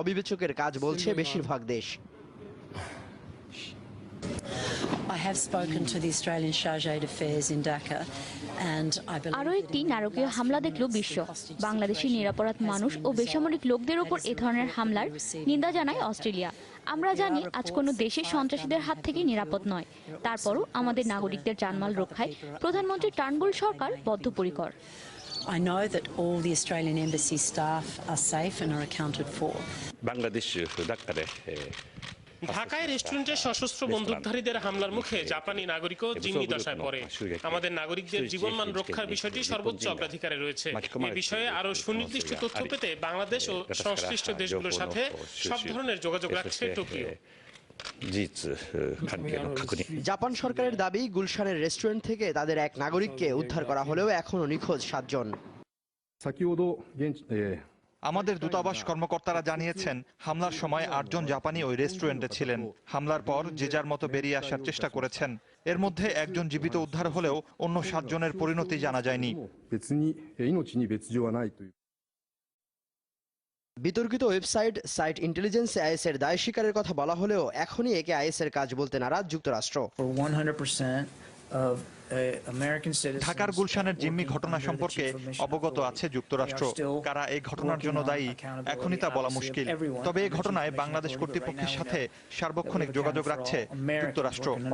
অবিবেচকের কাজ বলছে বেশিরভাগ দেশ। I have spoken to the Australian Chargé d'Affaires in Dhaka and I believe আরও একটি নারকীয় হামলা দেখল বিশ্ব। বাংলাদেশি নিরাপরাধ মানুষ ও বেসামরিক লোকদের উপর এ ধরনের হামলার নিন্দা জানায় অস্ট্রেলিয়া। আমরা জানি আজ কোনো দেশে সন্ত্রাসীদের হাত থেকে নিরাপদ নয়। তারপরও আমাদের নাগরিকদের জানমাল রক্ষায় প্রধানমন্ত্রী টার্নবুল সরকার বদ্ধপরিকর। I know that all the Australian Embassy staff are safe and are accounted for. ঢাকায় রেস্টুরেন্টে সশস্ত্র বন্দুকধারীদের হামলার মুখে জাপানি নাগরিকও জিম্মি দশায় পড়ে। আমাদের নাগরিকদের জীবনমান রক্ষার বিষয়টি সর্বোচ্চ অগ্রাধিকারে রয়েছে। এ বিষয়ে আরও সুনির্দিষ্ট তথ্য পেতে বাংলাদেশ ও সংশ্লিষ্ট দেশগুলোর সাথে সব ধরনের যোগাযোগ রাখছে টোকিও। জাপান সরকারের দাবি গুলশানের রেস্টুরেন্ট থেকে তাদের এক নাগরিককে উদ্ধার করা হলেও এখনও নিখোঁজ সাতজন। আমাদের দূতাবাস কর্মকর্তারা জানিয়েছেন হামলার সময় আটজন জাপানি ওই রেস্টুরেন্টে ছিলেন। হামলার পর যে যার মতো বেরিয়ে আসার চেষ্টা করেছেন। এর মধ্যে একজন জীবিত উদ্ধার হলেও অন্য সাতজনের পরিণতি জানা যায়নি। বিতর্কিত ওয়েবসাইট সাইট ইন্টেলিজেন্স আইএস এর দায় স্বীকারের কথা বলা হলেও এখনই একে আইএস এর কাজ বলতে নারাজ যুক্তরাষ্ট্র। For 100% of uh, American citizens. ঢাকার গুলশানের জিম্মি ঘটনা সম্পর্কে অবগত আছে যুক্তরাষ্ট্র। কারা এই ঘটনার জন্য দায়ী? এখনই তা বলা মুশকিল। তবে এই ঘটনায় বাংলাদেশ কর্তৃপক্ষের সাথে সার্বক্ষণিক যোগাযোগ রাখছে যুক্তরাষ্ট্র। uh,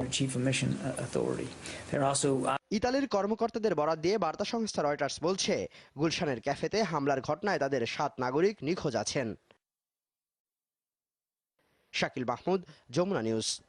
also ইতালির কর্মকর্তাদের বরাত দিয়ে বার্তা সংস্থা রয়টার্স বলছে গুলশানের ক্যাফেতে হামলার ঘটনায় তাদের সাত নাগরিক নিখোঁজ আছেন। শাকিল মাহমুদ যমুনা নিউজ।